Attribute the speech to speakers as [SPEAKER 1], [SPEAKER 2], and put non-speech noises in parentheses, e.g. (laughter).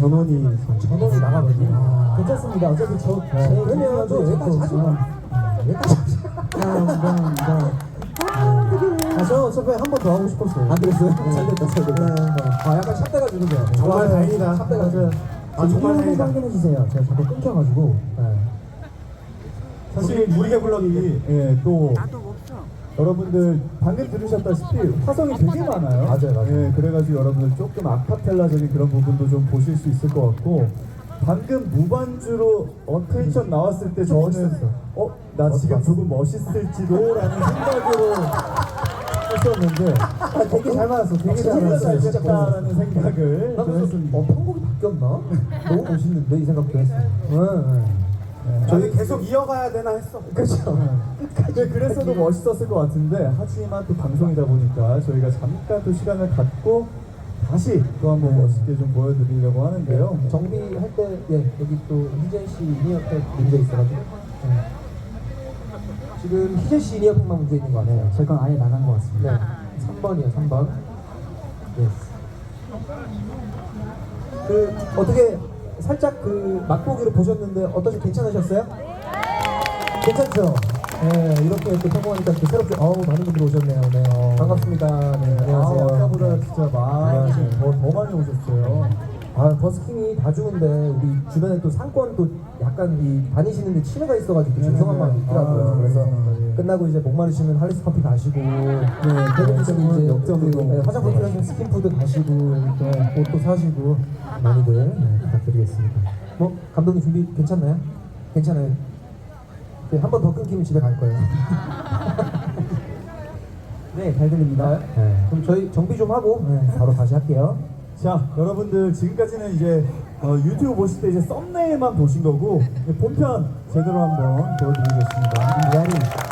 [SPEAKER 1] 전원이
[SPEAKER 2] 전원이 나가거든요.
[SPEAKER 1] 아.
[SPEAKER 2] 괜찮습니다. 어차피 저,
[SPEAKER 1] 네,
[SPEAKER 2] 제 그러면 저 여기까지 하죠. 여기까지 하죠. 아, 저 어차피 한 번 더 하고 싶었어요. 안 그랬어요? 잘 됐다, 잘 됐다. 아, 약간 샵돼가지고 그래요.
[SPEAKER 1] 정말
[SPEAKER 2] 좋아요.
[SPEAKER 1] 다행이다.
[SPEAKER 2] 샵돼가지고.
[SPEAKER 1] 아, 정말 다행이다.
[SPEAKER 2] 확인해 주세요. 제가 자꾸 끊겨가지고. 네.
[SPEAKER 1] 사실 우리가 블럭이 예, 또. 여러분들 방금 들으셨다시피 화성이 되게 많아요.
[SPEAKER 2] 맞아요, 맞아요.
[SPEAKER 1] 예, 그래가지고 여러분들 조금 아카펠라적인 그런 부분도 좀 보실 수 있을 것 같고 방금 무반주로 어텐션 나왔을 때 저는.
[SPEAKER 2] 어,
[SPEAKER 1] 나 지금 조금 멋있을지도 라는 생각으로 했었는데
[SPEAKER 2] 아, 되게 잘 맞았어. 되게 잘.
[SPEAKER 1] 잘 됐다라는 생각을 좀
[SPEAKER 2] 그래서
[SPEAKER 1] 했습니다.
[SPEAKER 2] 어, 편곡이 바뀌었나? (laughs) 너무 멋있는데 이 생각도 했어요. 네, 네.
[SPEAKER 1] 저희 계속 이어가야 되나 했어.
[SPEAKER 2] 그렇죠.
[SPEAKER 1] 네, 그랬어도 멋있었을 것 같은데 하지만 또 방송이다 보니까 저희가 잠깐 또 시간을 갖고 다시 또 한번 멋있게 좀 보여드리려고 하는데요.
[SPEAKER 2] 정비할 때, 예, 여기 또 희재 씨 이니어팩 문제 있어가지고. 예. 지금 희재 씨 이니어팩만 문제 있는 거 같아요. 제 건 아예 나간 것 같습니다. 네. 3번이요, 3번. 예. 그, 어떻게, 살짝 그 맛보기로 보셨는데 어떠시 괜찮으셨어요? 괜찮죠? 네, 이렇게 또 성공하니까 또 새롭게, 어우, 많은 분들이 오셨네요. 네, 어. 반갑습니다. 네,
[SPEAKER 1] 아,
[SPEAKER 2] 안녕하세요.
[SPEAKER 1] 아까보다 진짜 많이. 더, 더 많이 오셨어요.
[SPEAKER 2] 아 버스킹이 다 좋은데 우리 주변에 또 상권 또 약간 이 다니시는데 치매가 있어가지고 또 죄송한 마음이 있더라고요.
[SPEAKER 1] 아,
[SPEAKER 2] 그래서
[SPEAKER 1] 네.
[SPEAKER 2] 끝나고 이제 목 마르시면 할리스 커피 가시고, 네,
[SPEAKER 1] 그리고
[SPEAKER 2] 이제. 그, 네, 화장품 필요하시면 스킨푸드 가시고, 또 옷도 사시고 많이들 네, 부탁드리겠습니다. 뭐 감독님 준비 괜찮나요? 괜찮아요. 네, 한번 더 끊기면 집에 갈 거예요. (laughs) 네, 잘 들립니다. 네, 그럼 저희 정비 좀 하고 네, 바로 다시 할게요.
[SPEAKER 1] 자, 여러분들 지금까지는 이제 어, 유튜브 보실 때 이제 썸네일만 보신 거고 본편 제대로 한번 보여드리겠습니다.